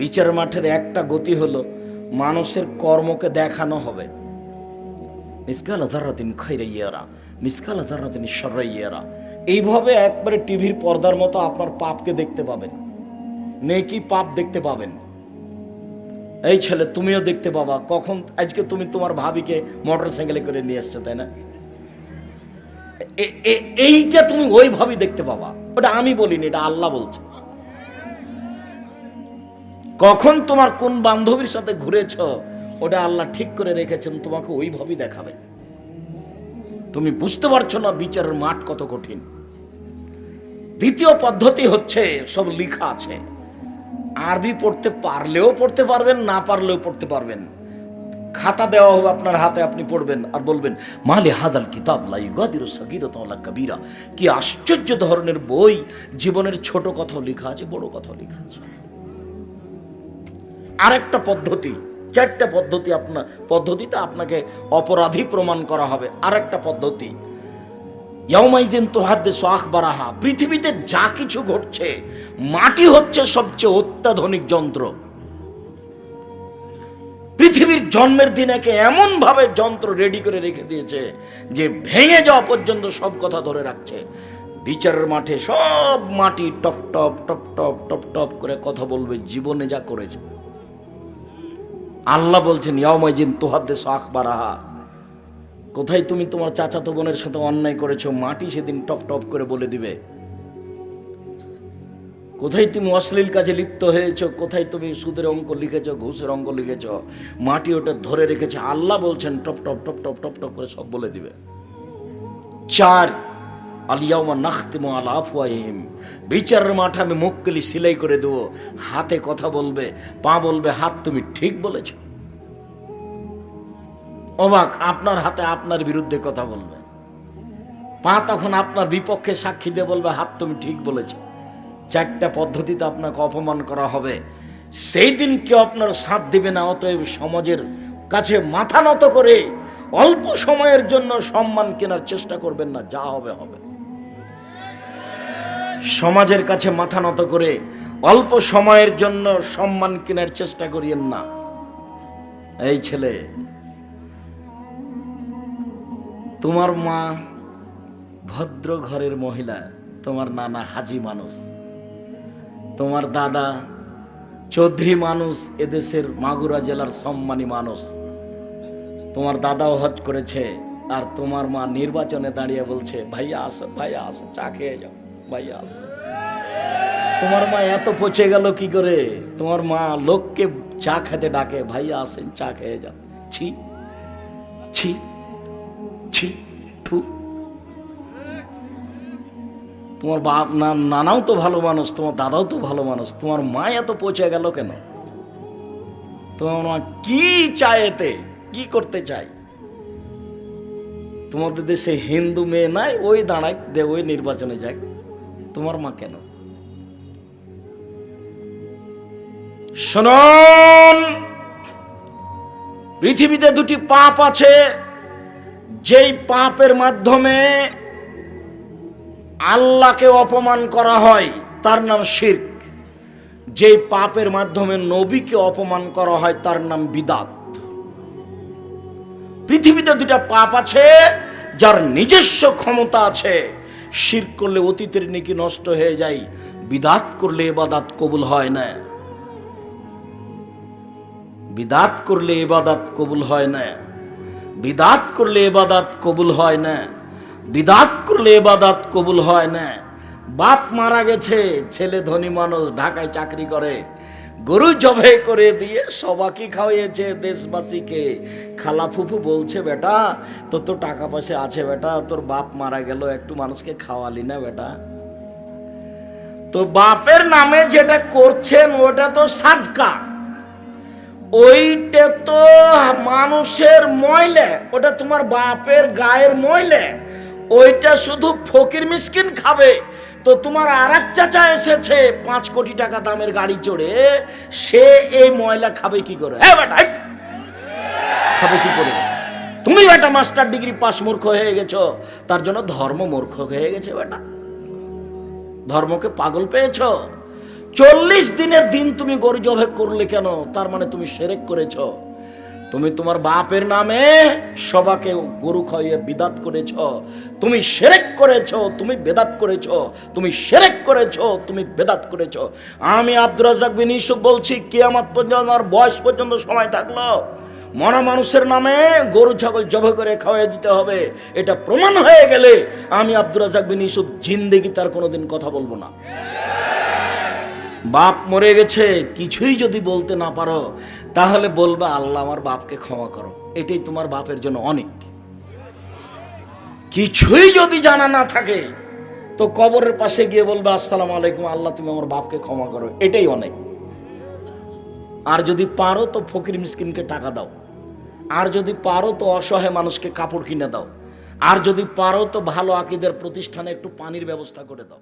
বিচার মাঠের একটা গতি হলো মানুষের কর্মকে দেখানো হবে। মিসকাল আজারাতিন খৈরাইয়ারা মিসকাল আজারাতিন সরাইয়ারা এইভাবে একবারে টিভির পর্দার মতো আপনার পাপকে দেখতে পাবেন। নেকি পাপ দেখতে পাবেন। এই ছেলে, তুমিও দেখতে পাবা। কখন, আজকে তুমি তোমার ভাবিকে মোটর সাইকেলে করে নিয়ে এসছো তাই না? এইটা তুমি ওইভাবেই দেখতে পাবা। ওটা আমি বলিনি, এটা আল্লাহ বলছে। কখন তোমার কোন বান্ধবীর সাথে ঘুরেছ, ওটা আল্লাহ ঠিক করে রেখেছেন, তোমাকে ওইভাবেই দেখাবে। তুমি বুঝতে পারছ না বিচারের মাঠ কত কঠিন। দ্বিতীয় পদ্ধতি হচ্ছে, সব লেখা আছে। আরবি পড়তে পারলেও পড়তে পারবেন, না পারলেও পড়তে পারবেন। খাতা দেওয়া হবে আপনার হাতে, আপনি পড়বেন আর বলবেন, মালে হাদাল কিতাব লাই গাদির সগিরত কাবিরা। কি আশ্চর্য ধরনের বই, জীবনের ছোট কথাও লেখা আছে, বড় কথাও লেখা আছে। আরেকটা পদ্ধতি, চারটা পদ্ধতি আপনার পদ্ধতিতে আপনাকে অপরাধী প্রমাণ করা হবে। আরেকটা পদ্ধতি ইয়ামাইদিন তোহাদ্দে সোয়াখ বারাহা পৃথিবীতে যা কিছু ঘটছে, মাটি হচ্ছে সবচেয়ে অত্যাধুনিক যন্ত্র। পৃথিবীর জন্মের দিন একে এমন ভাবে যন্ত্র রেডি করে রেখে দিয়েছে যে ভেঙে যাওয়া পর্যন্ত সব কথা ধরে রাখছে। বিচারের মাঠে সব মাটি টপ টপ টপ টপ টপ টপ করে কথা বলবে, জীবনে যা করেছে। আল্লাহ বলছেন ইয়ামাইজিন তোহাদ্দে শাখ বারাহা কোথায় তুমি তোমার চাচাতো বোনের সাথে অন্যায় করেছ? মাটি সেদিন টপ টপ করে বলে দিবে। কোথায় তুমি অশ্লীল কাজে লিপ্ত হয়েছো? কোথায় তুমি সুদের অঙ্ক লিখেছো, ঘুষের অঙ্ক লিখেছো? মাটি ওটা ধরে রেখেছে। আল্লাহ বলছেন, টপ টপ টপ টপ টপ টপ করে সব বলে দিবে। চার আলিয়াউমা নাখতিমু আলা আফওয়াহিম বিচারের মাঠে আমি মুক্কলি সিলাই করে দেবো, হাতে কথা বলবে, পা বলবে, হাত তুমি ঠিক বলেছ। অবাক, আপনার হাতে আপনার বিরুদ্ধে কথা বলবে। পা তখন আপনার বিপক্ষে সাক্ষী দিয়ে বলবে, হাত তুমি ঠিক বলেছ। চারটা পদ্ধতিতে আপনাকে অপমান করা হবে। সেই দিন কেউ আপনার সাথ দিবে না, অতএব সমাজের কাছে মাথা নত করে অল্প সময়ের জন্য সম্মান কেনার চেষ্টা করবেন না, যা হবে হবে। সমাজের কাছে মাথা নত করে অল্প সময়ের জন্য সম্মান কেনার চেষ্টা করিয়েন না। এই ছেলে, তোমার মা ভদ্র ঘরের মহিলা, তোমার নানা হাজি মানুষ, তোমার দাদা চৌধুরী মানুষ, এদেশের মাগুরা জেলার সম্মানী মানুষ, তোমার দাদাও হজ করেছে আর তোমার মা নির্বাচনে দাঁড়িয়ে বলছে, ভাইয়া আসো ভাইয়া আসো, চা খেয়ে যাও। আসো। তোমার মা এত পচে গেল কি করে? তোমার মা লোককে চা খেতে ডাকে ভাইয়া আসেন, চা খেয়ে যাও ছি ছি ছি, থু। তোমার বাপ, না, নানাও তো ভালো মানুষ, তোমার দাদাও তো ভালো মানুষ। তোমার মা এত পচে গেল কেন? তোমার মা কি চায় এতে? কি করতে চায়? তোমাদের দেশে হিন্দু মেয়ে নাই, ওই দাঁড়ায়, দে, ওই নির্বাচনে যাক। তোমার মা কেন? শুনুন, পৃথিবীতে দুটি পাপ আছে, যেই পাপের মাধ্যমে আল্লাহকে অপমান করা হয়, তার নাম শির্ক। যেই পাপের মাধ্যমে নবীকে অপমান করা হয়, তার নাম বিদাত। পৃথিবীতে দুটা পাপ আছে, যার নিজস্ব ক্ষমতা আছে। শির করলে অতীতের নেকি নষ্ট হয়ে যায়, বিদাত করলে এবাদাত কবুল হয় না। বিদাত করলে এবাদাত কবুল হয় না। বিদাত করলে এবাদাত কবুল হয় না। বিদাত করলে এবাদাত কবুল হয় না। বাপ মারা গেছে, ছেলে ধনী মানুষ ঢাকায় চাকরি করে। গরু জবে করে দিয়ে সবাকে খাওয়াইয়েছে দেশবাসীকে। খালা ফুফু বলছে, বেটা, তোর তো টাকা পয়সা আছে, বেটা, তোর বাপ মারা গেল, একটু মানুষকে খাওয়ালি না, বেটা। তো বাপের নামে যেটা করছেন, ওটা তো সাদকা। ওইটা তো মানুষের ময়লে, ওটা তোমার বাপের গায়ের ময়লে। ওইটা শুধু ফকির মিসকিন খাবে। তো তোমার আর এক চাচা এসেছে, পাঁচ কোটি টাকা দামের গাড়ি চড়ে, সে এই ময়লা খাবে কি করে? হ্যাঁ বেটা খাবে কি করে? তুমি বেটা মাস্টার ডিগ্রি পাস মূর্খ হয়ে গেছো, তার জন্য ধর্ম মূর্খ হয়ে গেছে বেটা। ধর্মকে পাগল পেয়েছ? চল্লিশ দিনের দিন তুমি গরু জবে করলে কেন? তার মানে তুমি সেরেক করেছ। তুমি তোমার বাপের নামে সবাকে গরু খাইয়ে বিদাত করেছ। তুমি সেরেক করেছ, তুমি বেদাত করেছ, তুমি সেরেক করেছ, তুমি বেদাত করেছ। আমি আব্দুর রাজাক বিন ইউসুফ বলছি, কিয়ামত পর্যন্ত আর বয়স পর্যন্ত সময় থাকল। মরা মানুষের নামে গরু, ছাগল জবে করে খাওয়াই দিতে হবে। এটা প্রমাণ হয়ে গেলে আমি আব্দুর রাজাক বিন ইউসুফ জিন্দেগি তার কোনোদিন কথা বলব না। বাপ মরে গেছে, কিছুই যদি বলতে না পারো, তাহলে বলবে, আল্লাহ আমার বাপকে ক্ষমা করো। এটাই তোমার বাপের জন্য অনেক। কিছুই যদি জানা না থাকে, তো কবরের পাশে গিয়ে বলবে, আসসালাম আলাইকুম, আল্লাহ তুমি আমার বাপকে ক্ষমা করো। এটাই অনেক। আর যদি পারো, তো ফকির মিসকিনকে টাকা দাও। আর যদি পারো, তো অসহায় মানুষকে কাপড় কিনে দাও। আর যদি পারো, তো ভালো আকিদের প্রতিষ্ঠানে একটু পানির ব্যবস্থা করে দাও।